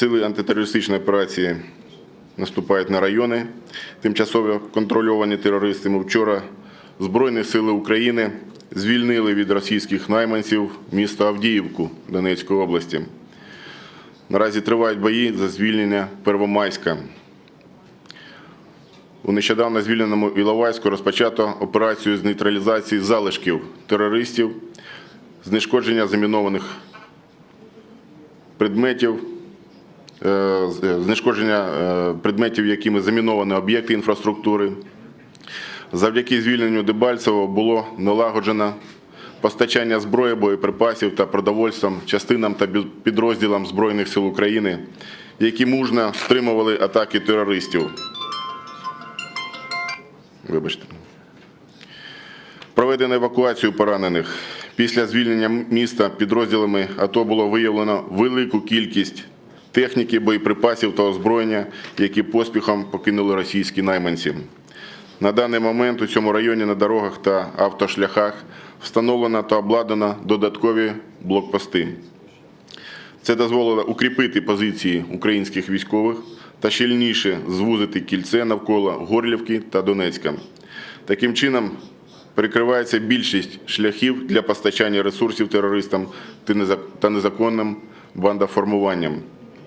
Сили антитерористичної операції наступають на райони, тимчасово контрольовані терористами. Вчора Збройні сили України звільнили від російських найманців місто Авдіївку Донецької області. Наразі тривають бої за звільнення Первомайська. У нещодавно звільненому Іловайську розпочато операцію з нейтралізації залишків терористів, знешкодження замінованих предметів, знешкодження е, предметів, якими заміновані об'єкти інфраструктури. Завдяки звільненню Дебальцево було налагоджено постачання зброї, боєприпасів та продовольством частинам та підрозділам Збройних сил України, які мужно стримували атаки терористів. Вибачте. Проведено евакуацію поранених. Після звільнення міста підрозділами АТО було виявлено велику кількість техніки, боєприпасів та озброєння, які поспіхом покинули російські найманці. На даний момент у цьому районі на дорогах та автошляхах встановлено та обладнано додаткові блокпости. Це дозволило укріпити позиції українських військових та щільніше звузити кільце навколо Горлівки та Донецька. Таким чином перекривається більшість шляхів для постачання ресурсів терористам та незаконним бандаформуванням.